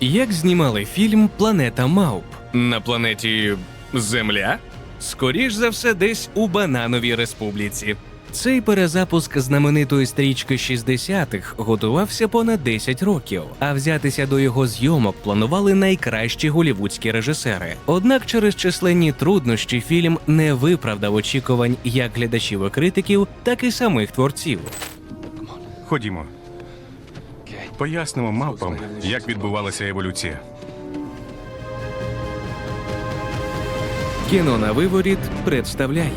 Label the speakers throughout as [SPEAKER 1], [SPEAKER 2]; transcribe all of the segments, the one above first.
[SPEAKER 1] Як знімали фільм Планета Мауп на планеті Земля? Скоріш за все, десь у Банановій Республіці. Цей перезапуск знаменитої стрічки 60-х готувався понад 10 років, а взятися до його зйомок планували найкращі голівудські режисери. Однак через численні труднощі фільм не виправдав очікувань як глядачів і критиків, так і самих творців.
[SPEAKER 2] Ходімо. Пояснимо мавпам, як відбувалася еволюція.
[SPEAKER 1] Кіно на виворіт представляє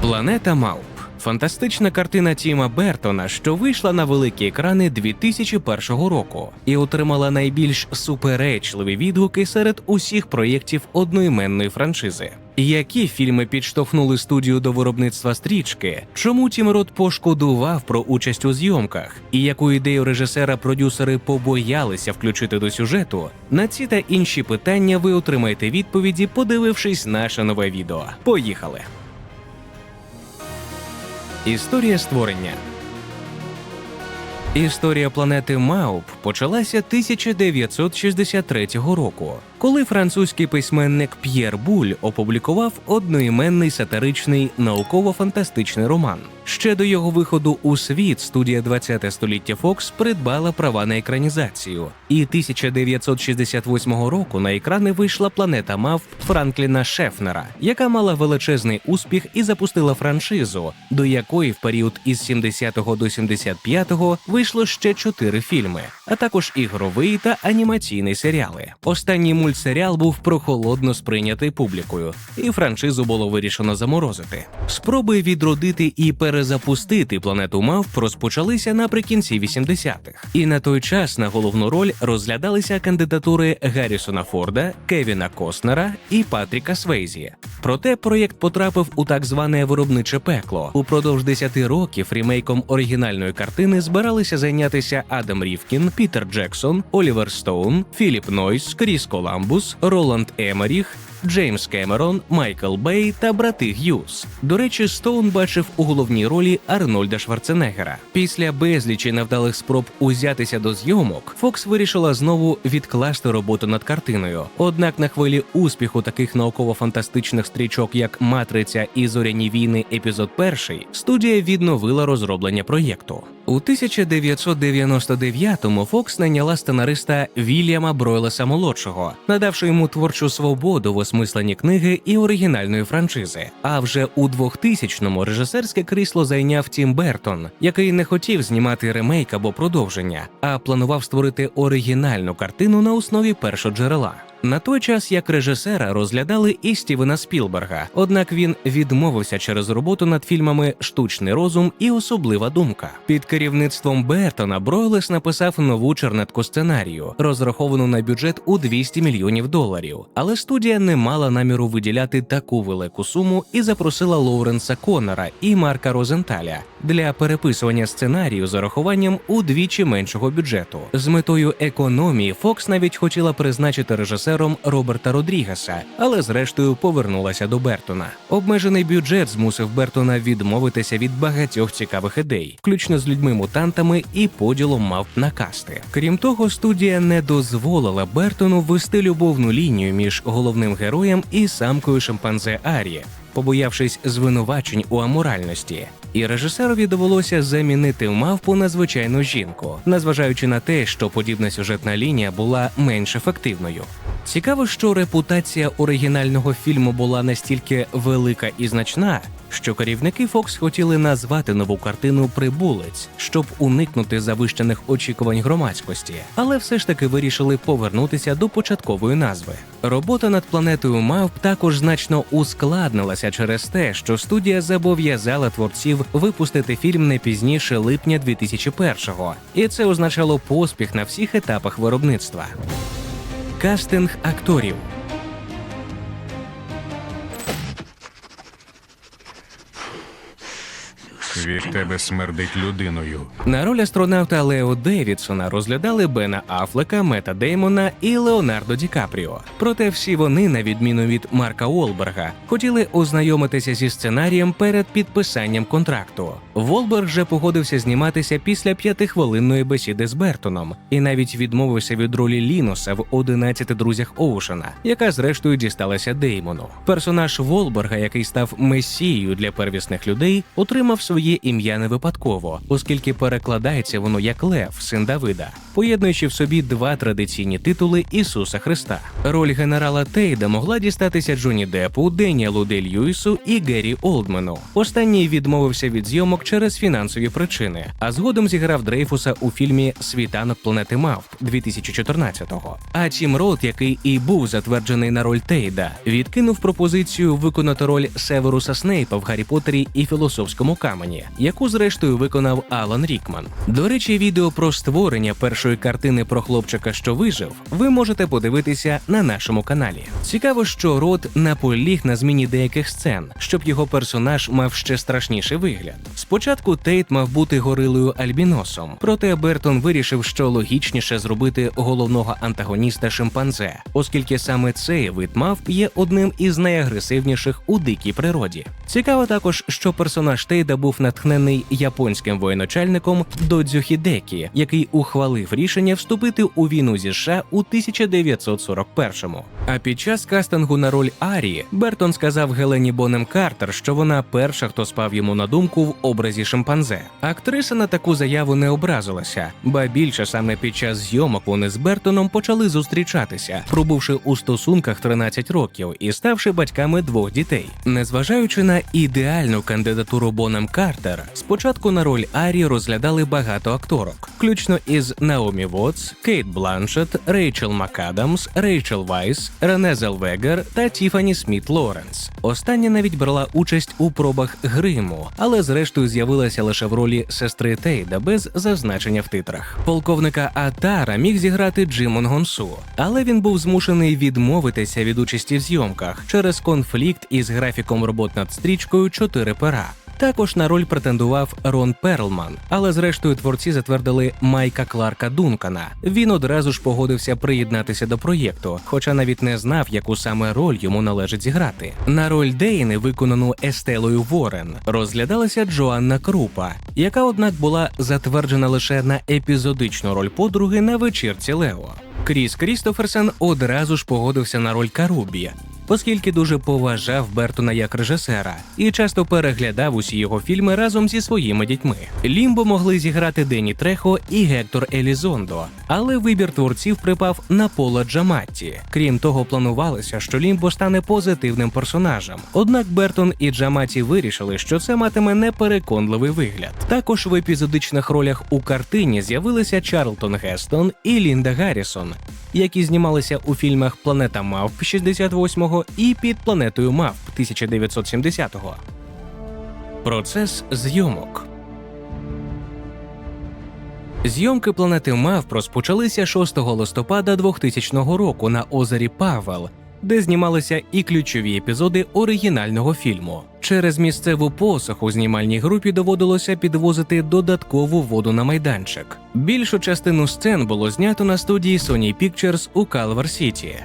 [SPEAKER 1] Планета Мауп. Фантастична картина Тіма Бертона, що вийшла на великі екрани 2001 року і отримала найбільш суперечливі відгуки серед усіх проєктів одноіменної франшизи. Які фільми підштовхнули студію до виробництва стрічки? Чому Тім Рот пошкодував про участь у зйомках? І яку ідею режисера продюсери побоялися включити до сюжету? На ці та інші питання ви отримаєте відповіді, подивившись наше нове відео. Поїхали! Історія створення. Історія планети Мауп почалася 1963 року, коли французький письменник П'єр Буль опублікував одноіменний сатиричний науково-фантастичний роман. Ще до його виходу у світ студія 20-те століття Фокс придбала права на екранізацію, і 1968 року на екрани вийшла планета Мавп Франкліна Шефнера, яка мала величезний успіх і запустила франшизу, до якої в період із 70 до 75 вийшло ще чотири фільми, а також ігровий та анімаційний серіали. Останній мультсеріал був прохолодно сприйнятий публікою, і франшизу було вирішено заморозити. Спроби відродити і перезапустити планету мавп розпочалися наприкінці 80-х. І на той час на головну роль розглядалися кандидатури Гаррісона Форда, Кевіна Костнера і Патріка Свейзі. Проте проєкт потрапив у так зване виробниче пекло. Упродовж 10 років ремейком оригінальної картини збиралися зайнятися Адам Рівкін, Пітер Джексон, Олівер Стоун, Філіп Нойс, Кріс Коламбус, Роланд Емеріх. Джеймс Кемерон, Майкл Бей та брати Г'юз. До речі, Стоун бачив у головній ролі Арнольда Шварценеггера. Після безлічі невдалих спроб узятися до зйомок, Фокс вирішила знову відкласти роботу над картиною. Однак на хвилі успіху таких науково-фантастичних стрічок, як Матриця і Зоряні війни, епізод перший, студія відновила розроблення проєкту. У 1999-му Фокс найняла сценариста Вільяма Бройлеса молодшого, надавши йому творчу свободу в осмисленні книги і оригінальної франшизи. А вже у 2000-му режисерське крісло зайняв Тім Бертон, який не хотів знімати ремейк або продовження, а планував створити оригінальну картину на основі першоджерела. На той час як режисера розглядали і Стівена Спілберга, однак він відмовився через роботу над фільмами Штучний розум і особлива думка. Під керівництвом Бертона Бройлес написав нову чернетку сценарію, розраховану на бюджет у 200 мільйонів доларів. Але студія не мала наміру виділяти таку велику суму і запросила Лоуренса Коннора і Марка Розенталя для переписування сценарію з урахуванням удвічі меншого бюджету. З метою економії Фокс навіть хотіла призначити режисером Роберта Родрігеса, але зрештою повернулася до Бертона. Обмежений бюджет змусив Бертона відмовитися від багатьох цікавих ідей, включно з людьми-мутантами і поділом мавп на касти. Крім того, студія не дозволила Бертону ввести любовну лінію між головним героєм і самкою шимпанзе Арі, побоявшись звинувачень у аморальності. І режисерові довелося замінити мавпу на звичайну жінку, незважаючи на те, що подібна сюжетна лінія була менш ефективною. Цікаво, що репутація оригінального фільму була настільки велика і значна, що керівники Фокс хотіли назвати нову картину Прибулець, щоб уникнути завищених очікувань громадськості, але все ж таки вирішили повернутися до початкової назви. Робота над планетою Мавп також значно ускладнилася через те, що студія зобов'язала творців випустити фільм не пізніше липня 2001-го, і це означало поспіх на всіх етапах виробництва. Кастинг акторів.
[SPEAKER 2] Від тебе смердить людиною.
[SPEAKER 1] На роль астронавта Лео Девідсона розглядали Бена Афлека, Мета Деймона і Леонардо Ді Капріо. Проте всі вони, на відміну від Марка Уолберга, хотіли ознайомитися зі сценарієм перед підписанням контракту. Волберг же погодився зніматися після п'ятихвилинної бесіди з Бертоном і навіть відмовився від ролі Лінуса в «11 друзях Оушена, яка зрештою дісталася Деймону. Персонаж Волберга, який став месією для первісних людей, отримав своє ім'я не випадково, оскільки перекладається воно як Лев, син Давида, поєднуючи в собі два традиційні титули Ісуса Христа. Роль генерала Тейда могла дістатися Джоні Депу, Деніелу Де Льюісу і Геррі Олдмену. Останній відмовився від зйомок через фінансові причини, а згодом зіграв Дрейфуса у фільмі Світанок планети Мавп 2014-го. А Тім Рот, який і був затверджений на роль Тейда, відкинув пропозицію виконати роль Северуса Снейпа в Гаррі Поттері і філософському камені, яку зрештою виконав Алан Рікман. До речі, відео про створення першої картини про хлопчика, що вижив, ви можете подивитися на нашому каналі. Цікаво, що Рот наполіг на зміні деяких сцен, щоб його персонаж мав ще страшніший вигляд. Спочатку Тейт мав бути горилою альбіносом, проте Бертон вирішив, що логічніше зробити головного антагоніста шимпанзе, оскільки саме цей вид мавп є одним із найагресивніших у дикій природі. Цікаво також, що персонаж Тейда був натхнений японським воєначальником Додзю Хідекі, який ухвалив рішення вступити у війну зі США у 1941-му. А під час кастингу на роль Арі Бертон сказав Гелені Бонем Картер, що вона перша, хто спав йому на думку в образі шимпанзе. Актриса на таку заяву не образилася, ба більше саме під час зйомок вони з Бертоном почали зустрічатися, пробувши у стосунках 13 років і ставши батьками двох дітей. Незважаючи на ідеальну кандидатуру Бонем Картер, спочатку на роль Арі розглядали багато акторок, включно із Наомі Вотс, Кейт Бланшет, Рейчел МакАдамс, Рейчел Вайс, Рене Зелвегер та Тіфані Сміт Лоренс. Остання навіть брала участь у пробах гриму, але зрештою з'явилася лише в ролі сестри Тейда без зазначення в титрах. Полковника Атара міг зіграти Джимон Гонсу, але він був змушений відмовитися від участі в зйомках через конфлікт із графіком робот над стрічкою «Чотири пера. Також на роль претендував Рон Перлман, але зрештою творці затвердили Майка Кларка Дункана. Він одразу ж погодився приєднатися до проєкту, хоча навіть не знав, яку саме роль йому належить зіграти. На роль Дейни, виконану Естелою Ворен, розглядалася Джоанна Крупа, яка однак була затверджена лише на епізодичну роль подруги на вечірці Лео. Кріс Крістоферсен одразу ж погодився на роль Карубі, оскільки дуже поважав Бертона як режисера і часто переглядав усі його фільми разом зі своїми дітьми. Лімбо могли зіграти Дені Трехо і Гектор Елізондо, але вибір творців припав на Пола Джаматті. Крім того, планувалося, що Лімбо стане позитивним персонажем. Однак Бертон і Джаматі вирішили, що це матиме непереконливий вигляд. Також в епізодичних ролях у картині з'явилися Чарлтон Гестон і Лінда Гаррісон, які знімалися у фільмах Планета Мавп 68-го і Під планетою Мавп 1970-го. Процес зйомок. Зйомки планети Мавп розпочалися 6 листопада 2000 року на озері Павел, де знімалися і ключові епізоди оригінального фільму. Через місцеву посуху знімальній групі доводилося підвозити додаткову воду на майданчик. Більшу частину сцен було знято на студії Sony Pictures у Калвар Сіті.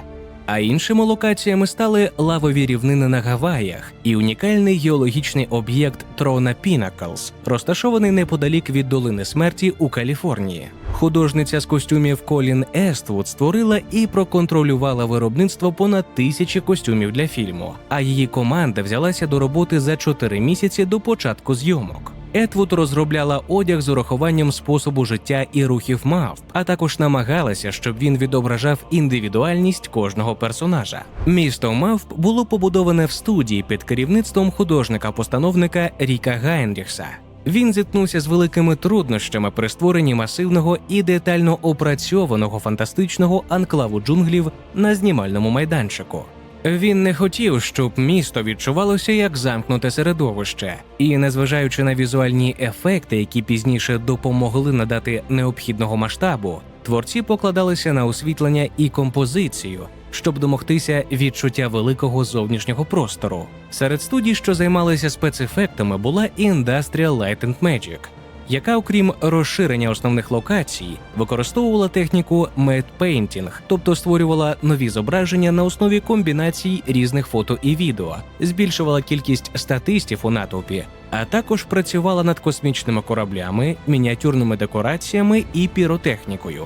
[SPEAKER 1] А іншими локаціями стали лавові рівнини на Гаваях і унікальний геологічний об'єкт Трона Пінаклс, розташований неподалік від долини смерті у Каліфорнії. Художниця з костюмів Колін Ествуд створила і проконтролювала виробництво понад тисячі костюмів для фільму. А її команда взялася до роботи за 4 місяці до початку зйомок. Етвуд розробляла одяг з урахуванням способу життя і рухів мавп, а також намагалася, щоб він відображав індивідуальність кожного персонажа. Місто мавп було побудоване в студії під керівництвом художника-постановника Ріка Гайнріхса. Він зіткнувся з великими труднощами при створенні масивного і детально опрацьованого фантастичного анклаву джунглів на знімальному майданчику. Він не хотів, щоб місто відчувалося як замкнуте середовище, і незважаючи на візуальні ефекти, які пізніше допомогли надати необхідного масштабу, творці покладалися на освітлення і композицію, щоб домогтися відчуття великого зовнішнього простору. Серед студій, що займалися спецефектами, була і Industrial Light and Magic, яка, окрім розширення основних локацій, використовувала техніку Painting, тобто створювала нові зображення на основі комбінацій різних фото і відео, збільшувала кількість статистів у натовпі, а також працювала над космічними кораблями, мініатюрними декораціями і піротехнікою.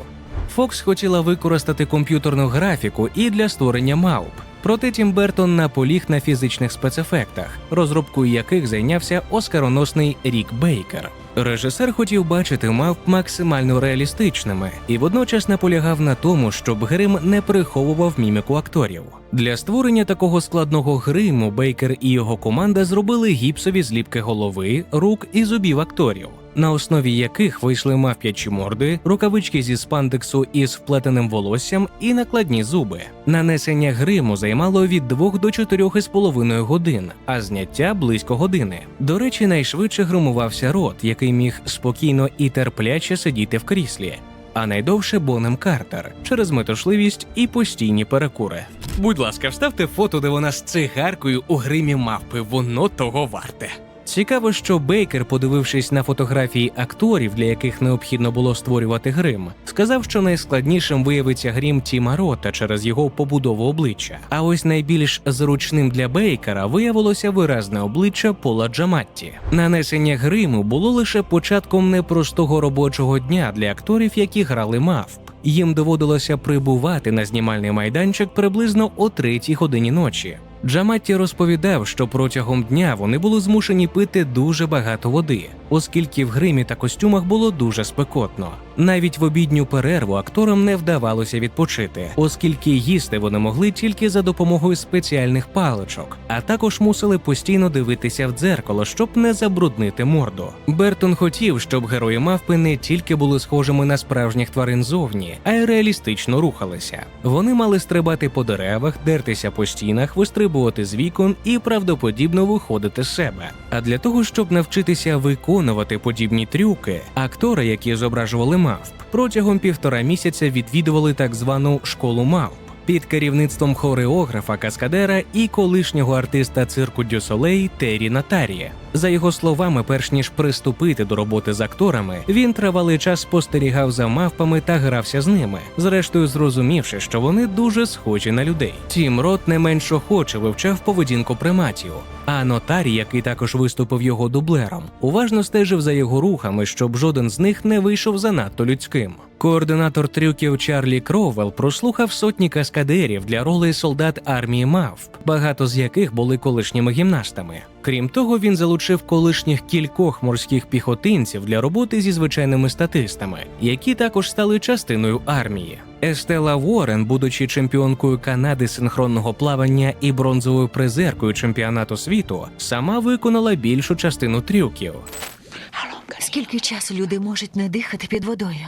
[SPEAKER 1] Фокс хотіла використати комп'ютерну графіку і для створення мавп. Проте Тім Бертон наполіг на фізичних спецефектах, розробкою яких зайнявся оскароносний Рік Бейкер. Режисер хотів бачити мавп максимально реалістичними і водночас наполягав на тому, щоб грим не приховував міміку акторів. Для створення такого складного гриму Бейкер і його команда зробили гіпсові зліпки голови, рук і зубів акторів на основі яких вийшли мавп'ячі морди, рукавички зі спандексу із вплетеним волоссям і накладні зуби. Нанесення гриму займало від 2 до 4,5 годин, а зняття близько години. До речі, найшвидше гримувався рот, який міг спокійно і терпляче сидіти в кріслі. А найдовше Бонем Картер через метушливість і постійні перекури. Будь ласка, вставте фото, де вона з цигаркою у гримі мавпи. Воно того варте. Цікаво, що Бейкер, подивившись на фотографії акторів, для яких необхідно було створювати грим, сказав, що найскладнішим виявиться грім Тіма Рота через його побудову обличчя. А ось найбільш зручним для Бейкера виявилося виразне обличчя Пола Джаматті. Нанесення гриму було лише початком непростого робочого дня для акторів, які грали мавп. Їм доводилося прибувати на знімальний майданчик приблизно о третій годині ночі. Джаматті розповідав, що протягом дня вони були змушені пити дуже багато води, оскільки в гримі та костюмах було дуже спекотно. Навіть в обідню перерву акторам не вдавалося відпочити, оскільки їсти вони могли тільки за допомогою спеціальних паличок, а також мусили постійно дивитися в дзеркало, щоб не забруднити морду. Бертон хотів, щоб герої мавпи не тільки були схожими на справжніх тварин зовні, а й реалістично рухалися. Вони мали стрибати по деревах, дертися по стінах, вистрибувати з вікон і правдоподібно виходити з себе. А для того, щоб навчитися виконувати подібні трюки, актори, які зображували мавп, протягом півтора місяця відвідували так звану школу мавп. Під керівництвом хореографа, каскадера і колишнього артиста цирку Дю Солей Террі Натарія. За його словами, перш ніж приступити до роботи з акторами, він тривалий час спостерігав за мавпами та грався з ними, зрештою зрозумівши, що вони дуже схожі на людей. Тім Рот не менш охоче вивчав поведінку приматів. А нотарій, який також виступив його дублером, уважно стежив за його рухами, щоб жоден з них не вийшов занадто людським. Координатор трюків Чарлі Кровел прослухав сотні каскадерів для роли солдат армії мавп, багато з яких були колишніми гімнастами. Крім того, він залучив колишніх кількох морських піхотинців для роботи зі звичайними статистами, які також стали частиною армії. Естела Уоррен, будучи чемпіонкою Канади синхронного плавання і бронзовою призеркою чемпіонату світу, сама виконала більшу частину трюків.
[SPEAKER 3] Скільки часу люди можуть не дихати під водою?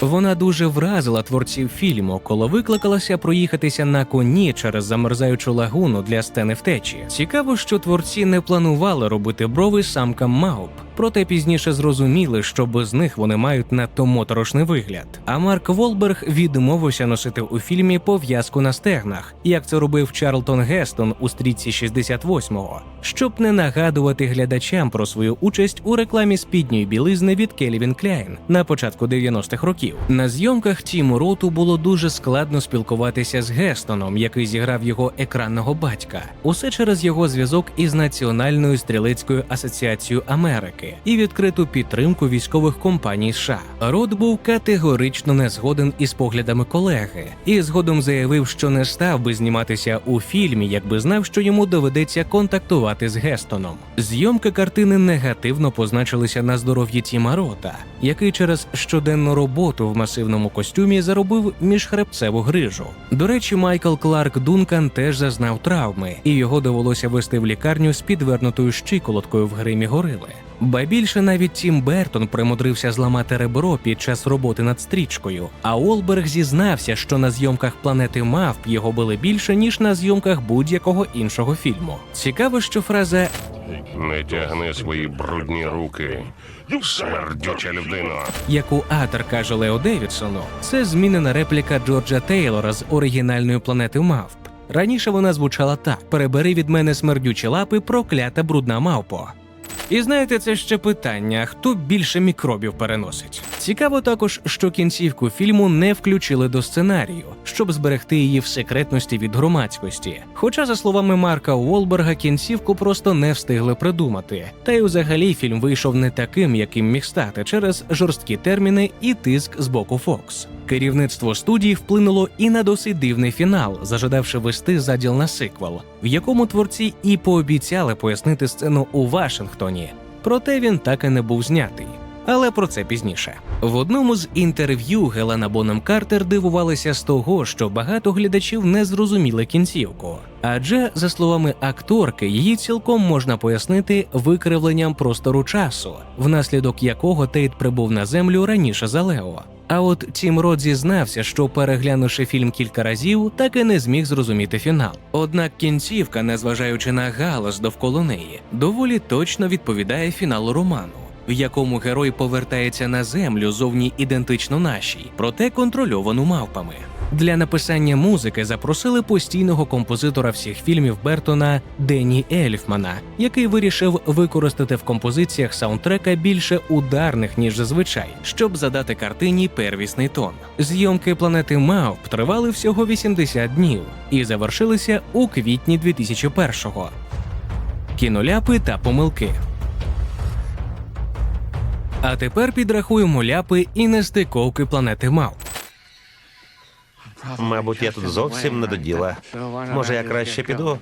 [SPEAKER 1] Вона дуже вразила творців фільму, коли викликалася проїхатися на коні через замерзаючу лагуну для сцени втечі. Цікаво, що творці не планували робити брови самкам мауп. Проте пізніше зрозуміли, що без них вони мають надто моторошний вигляд. А Марк Волберг відмовився носити у фільмі пов'язку на стегнах, як це робив Чарлтон Гестон у стрічці 68-го, щоб не нагадувати глядачам про свою участь у рекламі спідньої білизни від Келівін Кляйн на початку 90-х років. На зйомках Тіму Роту було дуже складно спілкуватися з Гестоном, який зіграв його екранного батька. Усе через його зв'язок із Національною стрілецькою асоціацією Америки і відкриту підтримку військових компаній США. Рот був категорично не згоден із поглядами колеги, і згодом заявив, що не став би зніматися у фільмі, якби знав, що йому доведеться контактувати з Гестоном. Зйомки картини негативно позначилися на здоров'ї Тіма Рота, який через щоденну роботу в масивному костюмі заробив міжхребцеву грижу. До речі, Майкл Кларк Дункан теж зазнав травми, і його довелося вести в лікарню з підвернутою щиколоткою в гримі горили. Ба більше навіть Тім Бертон примудрився зламати ребро під час роботи над стрічкою. А Олберг зізнався, що на зйомках планети Мавп його били більше ніж на зйомках будь-якого іншого фільму. Цікаво, що фраза
[SPEAKER 4] Не тягни свої брудні руки. Смердюча людина.
[SPEAKER 1] Яку автор каже Лео Девідсону, це змінена репліка Джорджа Тейлора з оригінальної планети мавп. Раніше вона звучала так: перебери від мене смердючі лапи, проклята брудна мавпо. І знаєте, це ще питання: хто більше мікробів переносить? Цікаво також, що кінцівку фільму не включили до сценарію, щоб зберегти її в секретності від громадськості. Хоча, за словами Марка Уолберга, кінцівку просто не встигли придумати. Та й взагалі фільм вийшов не таким, яким міг стати через жорсткі терміни і тиск з боку Fox. Керівництво студії вплинуло і на досить дивний фінал, зажадавши вести заділ на сиквел, в якому творці і пообіцяли пояснити сцену у Вашингтоні. Проте він так і не був знятий. Але про це пізніше. В одному з інтерв'ю Гелена Боном Картер дивувалася з того, що багато глядачів не зрозуміли кінцівку. Адже, за словами акторки, її цілком можна пояснити викривленням простору часу, внаслідок якого Тейт прибув на землю раніше за Лео. А от Тім Рот зізнався, що переглянувши фільм кілька разів, так і не зміг зрозуміти фінал. Однак кінцівка, незважаючи на галас довкола неї, доволі точно відповідає фіналу роману. В якому герой повертається на землю зовні ідентично нашій, проте контрольовану мавпами. Для написання музики запросили постійного композитора всіх фільмів Бертона Дені Ельфмана, який вирішив використати в композиціях саундтрека більше ударних ніж зазвичай, щоб задати картині первісний тон. Зйомки планети Мавп тривали всього 80 днів і завершилися у квітні 2001-го. Кіноляпи та помилки. А тепер підрахуємо ляпи і нестиковки планети Мав.
[SPEAKER 5] Мабуть, я тут зовсім не до діла. Може, я краще піду?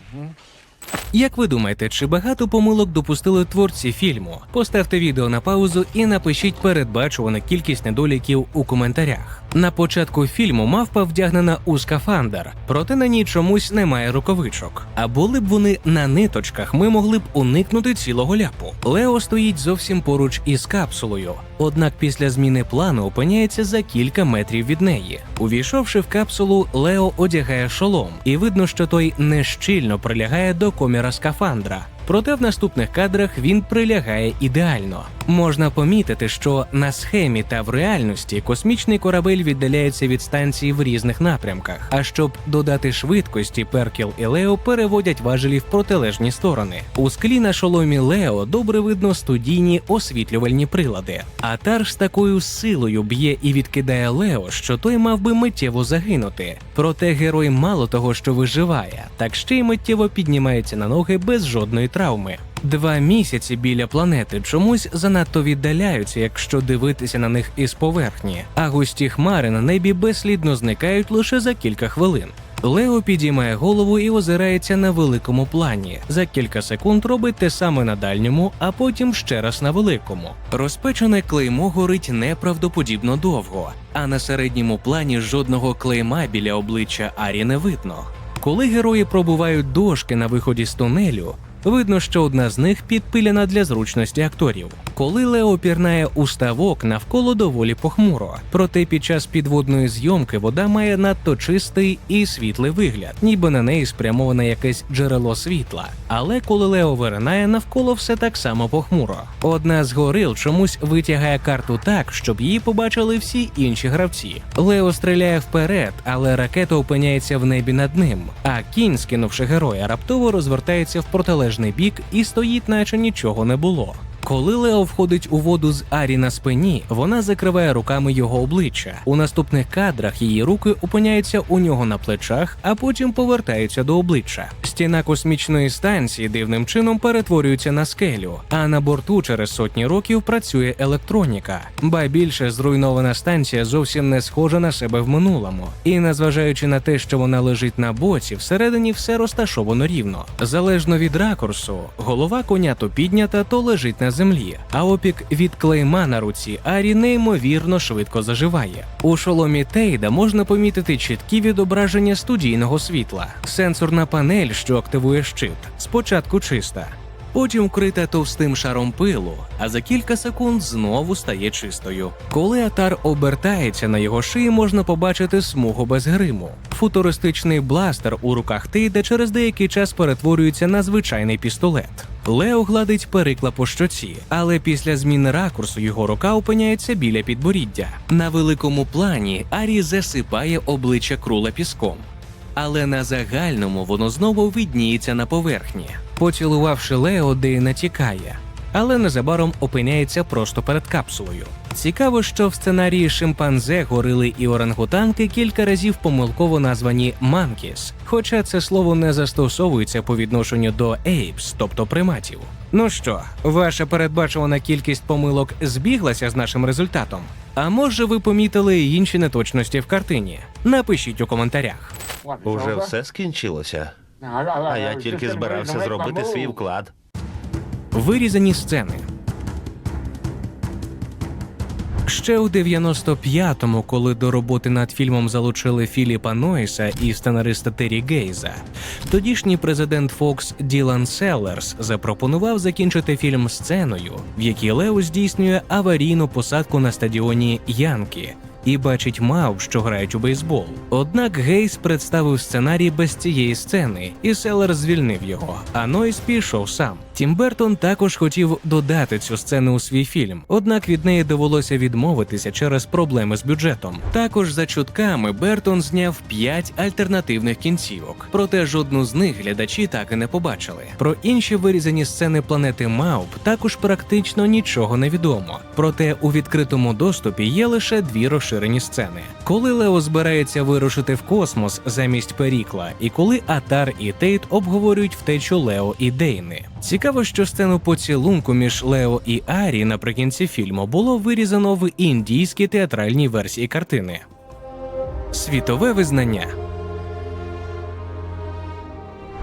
[SPEAKER 1] Як ви думаєте, чи багато помилок допустили творці фільму? Поставте відео на паузу і напишіть передбачувану кількість недоліків у коментарях. На початку фільму мавпа вдягнена у скафандр, проте на ній чомусь немає рукавичок. А були б вони на ниточках, ми могли б уникнути цілого ляпу. Лео стоїть зовсім поруч із капсулою, однак після зміни плану опиняється за кілька метрів від неї. Увійшовши в капсулу, Лео одягає шолом, і видно, що той нещільно прилягає до коміра скафандра. Проте в наступних кадрах він прилягає ідеально. Можна помітити, що на схемі та в реальності космічний корабель віддаляється від станції в різних напрямках. А щоб додати швидкості, Перкіл і Лео переводять важелі в протилежні сторони. У склі на шоломі Лео добре видно студійні освітлювальні прилади. А Тар з такою силою б'є і відкидає Лео, що той мав би миттєво загинути. Проте герой мало того, що виживає, так ще й миттєво піднімається на ноги без жодної травми. Два місяці біля планети чомусь занадто віддаляються, якщо дивитися на них із поверхні, а густі хмари на небі безслідно зникають лише за кілька хвилин. Лео підіймає голову і озирається на великому плані. За кілька секунд робить те саме на дальньому, а потім ще раз на великому. Розпечене клеймо горить неправдоподібно довго, а на середньому плані жодного клейма біля обличчя Арі не видно. Коли герої пробувають дошки на виході з тунелю, видно, що одна з них підпилена для зручності акторів. Коли Лео пірнає у ставок, навколо доволі похмуро. Проте під час підводної зйомки вода має надто чистий і світлий вигляд, ніби на неї спрямоване якесь джерело світла. Але коли Лео виринає, навколо все так само похмуро. Одна з горил чомусь витягає карту так, щоб її побачили всі інші гравці. Лео стріляє вперед, але ракета опиняється в небі над ним. А кінь, скинувши героя, раптово розвертається в протилежний бік і стоїть, наче нічого не було. Коли Лео входить у воду з Арі на спині, вона закриває руками його обличчя. У наступних кадрах її руки опиняються у нього на плечах, а потім повертаються до обличчя. Стіна космічної станції дивним чином перетворюється на скелю, а на борту через сотні років працює електроніка. Ба більше зруйнована станція зовсім не схожа на себе в минулому. І незважаючи на те, що вона лежить на боці, всередині все розташовано рівно. Залежно від ракурсу, голова коня то піднята, то лежить на землі, а опік від клейма на руці Арі неймовірно швидко заживає. У шоломі Тейда можна помітити чіткі відображення студійного світла, сенсорна панель, що активує щит, спочатку чиста. Потім вкрита товстим шаром пилу, а за кілька секунд знову стає чистою. Коли атар обертається на його шиї, можна побачити смугу без гриму. Футуристичний бластер у руках Тейда через деякий час перетворюється на звичайний пістолет. Лео гладить перикла по щоці, але після зміни ракурсу його рука опиняється біля підборіддя. На великому плані Арі засипає обличчя крула піском. Але на загальному воно знову видніється на поверхні. Поцілувавши Лео, Дейна тікає, але незабаром опиняється просто перед капсулою. Цікаво, що в сценарії шимпанзе, горили і орангутанки кілька разів помилково названі манкіс, хоча це слово не застосовується по відношенню до apes, тобто приматів. Ну що, ваша передбачувана кількість помилок збіглася з нашим результатом? А може ви помітили інші неточності в картині? Напишіть у коментарях.
[SPEAKER 5] Уже все скінчилося. А я тільки збирався зробити свій вклад.
[SPEAKER 1] Вирізані сцени. Ще у 95-му, коли до роботи над фільмом залучили Філіпа Нойса і сценариста Террі Гейза, тодішній президент Фокс Ділан Селлерс запропонував закінчити фільм сценою, в якій Лео здійснює аварійну посадку на стадіоні Янкі. І бачить мав, що грають у бейсбол. Однак Гейс представив сценарій без цієї сцени, і Селер звільнив його. А Нойс пішов сам. Тім Бертон також хотів додати цю сцену у свій фільм, однак від неї довелося відмовитися через проблеми з бюджетом. Також за чутками Бертон зняв п'ять альтернативних кінцівок, проте жодну з них глядачі так і не побачили. Про інші вирізані сцени планети Мауп також практично нічого не відомо. Проте у відкритому доступі є лише дві розширені сцени. Коли Лео збирається вирушити в космос замість Перікла, і коли Атар і Тейт обговорюють втечу Лео і Дейни. Цікаво, що сцену поцілунку між Лео і Арі наприкінці фільму було вирізано в індійській театральній версії картини. Світове визнання.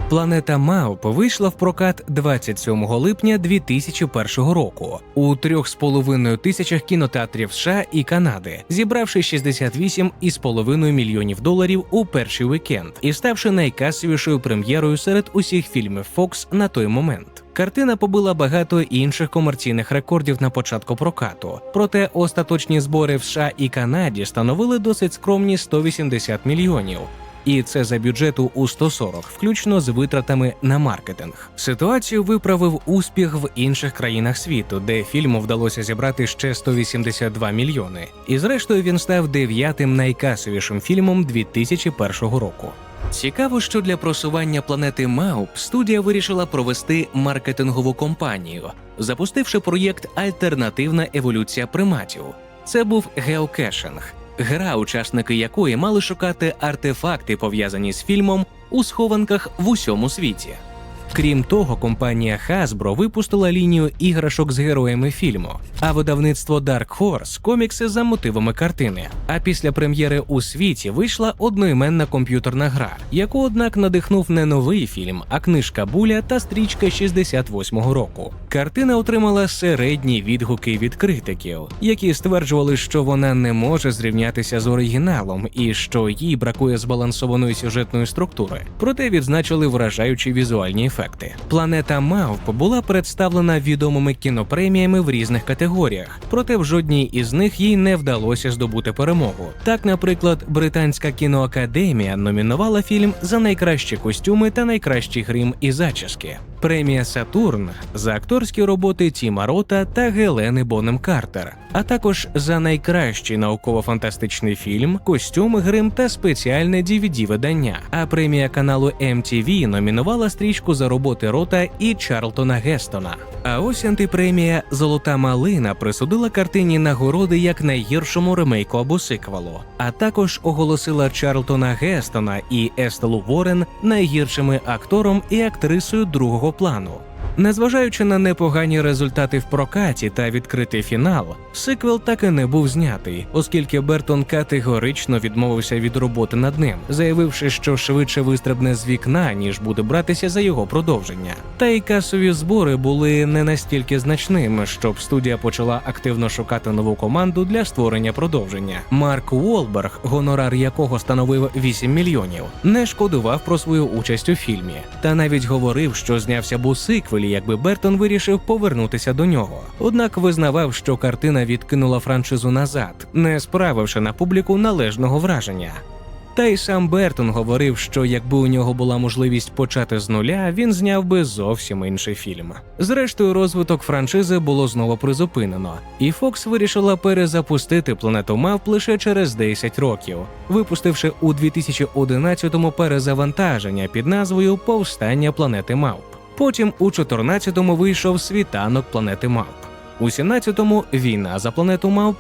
[SPEAKER 1] Планета Мауп вийшла в прокат 27 липня 2001 року у 3,5 тисячах кінотеатрів США і Канади, зібравши 68,5 мільйонів доларів у перший вікенд і ставши найкасовішою прем'єрою серед усіх фільмів Fox на той момент. Картина побила багато інших комерційних рекордів на початку прокату, проте остаточні збори в США і Канаді становили досить скромні 180 мільйонів. І це за бюджету у 140, включно з витратами на маркетинг. Ситуацію виправив успіх в інших країнах світу, де фільму вдалося зібрати ще 182 мільйони. І зрештою він став дев'ятим найкасовішим фільмом 2001 року. Цікаво, що для просування планети Мауп студія вирішила провести маркетингову кампанію, запустивши проєкт Альтернативна еволюція приматів. Це був геокешинг, гра, учасники якої мали шукати артефакти, пов'язані з фільмом, у схованках в усьому світі. Крім того, компанія Hasbro випустила лінію іграшок з героями фільму, а видавництво Dark Horse – комікси за мотивами картини. А після прем'єри у світі вийшла одноіменна комп'ютерна гра, яку, однак, надихнув не новий фільм, а книжка Буля та стрічка 68-го року. Картина отримала середні відгуки від критиків, які стверджували, що вона не може зрівнятися з оригіналом і що їй бракує збалансованої сюжетної структури. Проте відзначили вражаючі візуальні ефекти. Планета Мавп була представлена відомими кінопреміями в різних категоріях, проте в жодній із них їй не вдалося здобути перемогу. Так, наприклад, британська кіноакадемія номінувала фільм за найкращі костюми та найкращий грим і зачіски. Премія Сатурн за акторські роботи Тіма Рота та Гелени Бонем Картер, а також за найкращий науково-фантастичний фільм, костюми, грим та спеціальне dvd видання. А премія каналу MTV номінувала стрічку за роботи Рота і Чарлтона Гестона. А ось антипремія Золота малина присудила картині нагороди як найгіршому ремейку або сиквелу, а також оголосила Чарлтона Гестона і Естелу Ворен найгіршими актором і актрисою другого плану. Незважаючи на непогані результати в прокаті та відкритий фінал, сиквел так і не був знятий, оскільки Бертон категорично відмовився від роботи над ним, заявивши, що швидше вистрибне з вікна, ніж буде братися за його продовження. Та й касові збори були не настільки значними, щоб студія почала активно шукати нову команду для створення продовження. Марк Уолберг, гонорар якого становив 8 мільйонів, не шкодував про свою участь у фільмі, та навіть говорив, що знявся б у сиквелі, долі, якби Бертон вирішив повернутися до нього. Однак визнавав, що картина відкинула франшизу назад, не справивши на публіку належного враження. Та й сам Бертон говорив, що якби у нього була можливість почати з нуля, він зняв би зовсім інший фільм. Зрештою, розвиток франшизи було знову призупинено, і Фокс вирішила перезапустити планету мавп лише через 10 років, випустивши у 2011-му перезавантаження під назвою Повстання планети мавп. Потім у 14-му вийшов світанок планети мавп. У 17-му війна за планету мавп,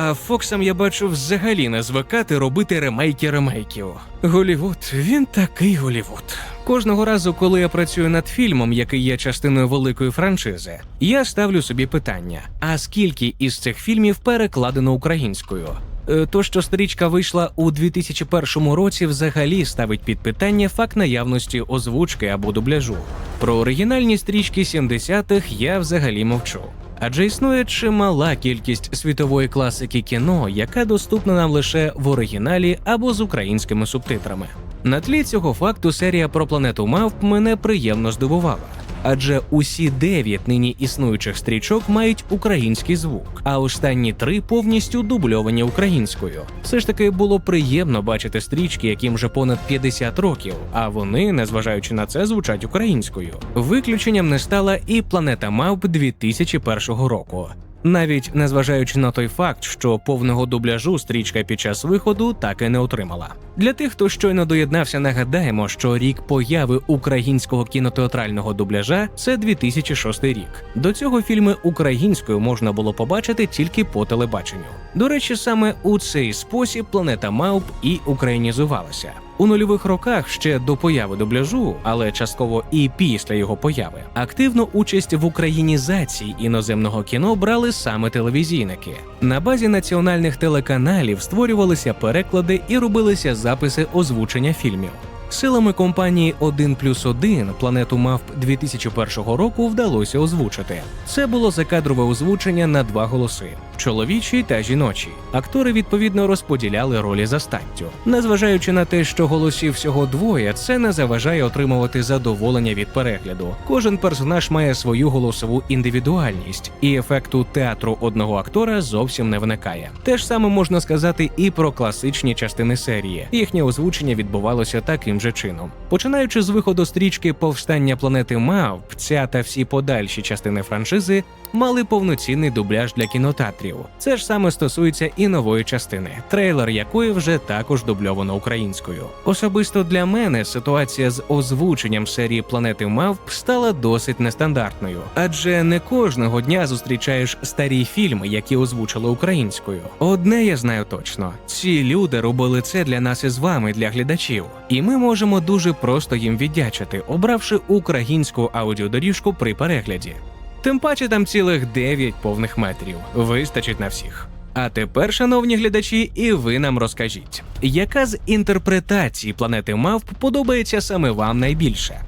[SPEAKER 1] А Фоксам я бачу взагалі не звикати робити ремейки ремейків. Голівуд, він такий Голівуд. Кожного разу, коли я працюю над фільмом, який є частиною великої франшизи, я ставлю собі питання: а скільки із цих фільмів перекладено українською? Е, То, що стрічка вийшла у 2001 році, взагалі ставить під питання факт наявності озвучки або дубляжу. Про оригінальні стрічки 70-х я взагалі мовчу. Адже існує чимала кількість світової класики кіно, яка доступна нам лише в оригіналі або з українськими субтитрами. На тлі цього факту серія про планету мавп мене приємно здивувала. Адже усі дев'ять нині існуючих стрічок мають український звук, а останні три повністю дубльовані українською. Все ж таки було приємно бачити стрічки, яким вже понад 50 років, а вони, незважаючи на це, звучать українською. Виключенням не стала і планета мавп 2001 року. Навіть незважаючи на той факт, що повного дубляжу стрічка під час виходу так і не отримала. Для тих, хто щойно доєднався, нагадаємо, що рік появи українського кінотеатрального дубляжа це 2006 рік. До цього фільми українською можна було побачити тільки по телебаченню. До речі, саме у цей спосіб планета Мауп і українізувалася. У нульових роках ще до появи дубляжу, але частково і після його появи, активну участь в українізації іноземного кіно брали саме телевізійники. На базі національних телеканалів створювалися переклади і робилися записи озвучення фільмів. Силами компанії 1 плюс 1 планету мавп 2001 року вдалося озвучити. Це було закадрове озвучення на два голоси: чоловічий та жіночий. Актори відповідно розподіляли ролі за статтю. Незважаючи на те, що голосів всього двоє, це не заважає отримувати задоволення від перегляду. Кожен персонаж має свою голосову індивідуальність, і ефекту театру одного актора зовсім не виникає. Те ж саме можна сказати і про класичні частини серії. Їхнє озвучення відбувалося таким же чином. Починаючи з виходу стрічки Повстання планети Мавп, ця та всі подальші частини франшизи мали повноцінний дубляж для кінотеатрів. Це ж саме стосується і нової частини, трейлер якої вже також дубльовано українською. Особисто для мене ситуація з озвученням серії Планети Мавп стала досить нестандартною, адже не кожного дня зустрічаєш старі фільми, які озвучили українською. Одне я знаю точно: ці люди робили це для нас із вами, для глядачів, і ми можемо дуже просто їм віддячити, обравши українську аудіодоріжку при перегляді. Тим паче там цілих 9 повних метрів. Вистачить на всіх. А тепер, шановні глядачі, і ви нам розкажіть, яка з інтерпретацій планети мавп подобається саме вам найбільше?